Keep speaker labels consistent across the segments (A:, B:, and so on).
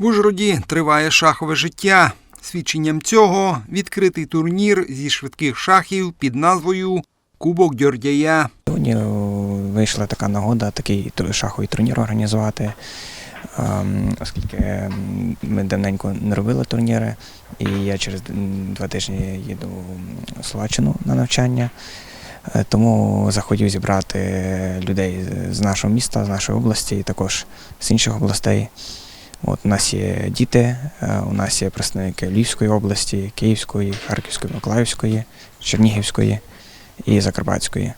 A: В Ужгороді триває шахове життя. Свідченням цього відкритий турнір зі швидких шахів під назвою Кубок Дьордяя.
B: Сьогодні вийшла така нагода, такий шаховий турнір організувати, ем, оскільки ем, ми давненько не робили турніри, і я через два тижні їду в Словаччину на навчання. Е, Тому захотів зібрати людей з нашого міста, з нашої області і також з інших областей. От у нас є діти, е, у нас є представники Львівської області, Київської, Харківської, Миколаївської, Чернігівської і Закарпатської.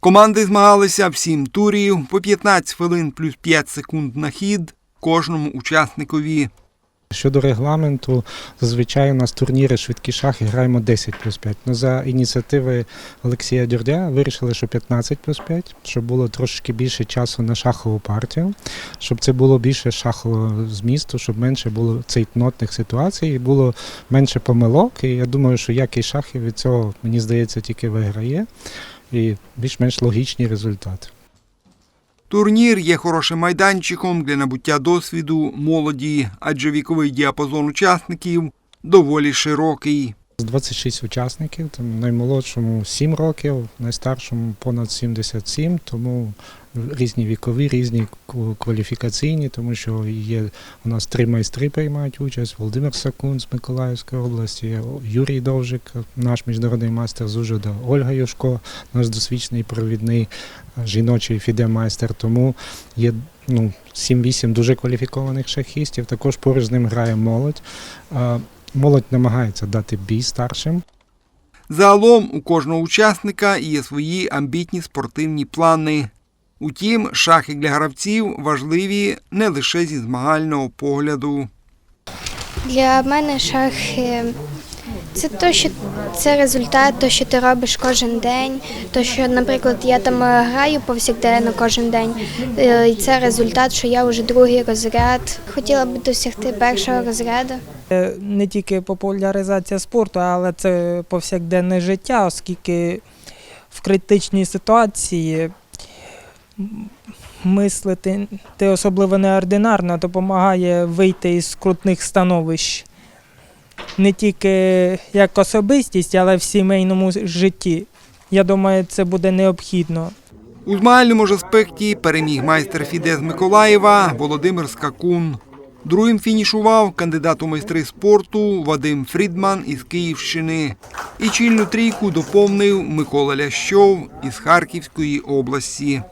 A: Команди змагалися в сім турів по 15 хвилин плюс 5 секунд на хід кожному учасникові.
C: Щодо регламенту, зазвичай у нас турніри швидкі шахи граємо 10 плюс 5. Ну, за ініціативи Олексія Дюрдя вирішили, що 15 плюс 5, щоб було трошки більше часу на шахову партію, щоб це було більше шахового змісту, щоб менше було цейтнотних ситуацій було менше помилок. І я думаю, що якість шахів від цього, мені здається, тільки виграє. І більш-менш логічні результати.
A: Турнір є хорошим майданчиком для набуття досвіду молоді, адже віковий діапазон учасників доволі широкий.
C: З 26 учасників, там наймолодшому 7 років, найстаршому понад 77, тому різні вікові, різні кваліфікаційні, тому що є у нас три майстри приймають участь: Володимир Сакун з Миколаївської області, Юрій Довжик, наш міжнародний майстер з Ужгорода, Ольга Юшко, наш досвідчений провідний жіночий фіде-майстер. Тому є ну, 7-8 дуже кваліфікованих шахістів. Також поруч з ним грає молодь. Молодь намагається дати бій старшим.
A: Загалом у кожного учасника є свої амбітні спортивні плани. Утім, шахи для гравців важливі не лише зі змагального погляду.
D: Для мене шахи це то, що це результат, то, що ти робиш кожен день. То, що, наприклад, я там е, граю повсякденно кожен день, е, і це результат, що я вже другий розряд. Хотіла б досягти першого розряду.
E: Е, не тільки популяризація спорту, але це повсякденне життя, оскільки в критичній ситуації мислити ти особливо неординарно допомагає вийти із скрутних становищ. Не тільки як особистість, але в сімейному житті. Я думаю, це буде необхідно.
A: У змагальному ж аспекті переміг майстер Фіде з Миколаєва Володимир Скакун. Другим фінішував кандидат у майстри спорту Вадим Фрідман із Київщини. І чільну трійку доповнив Микола Лящов із Харківської області.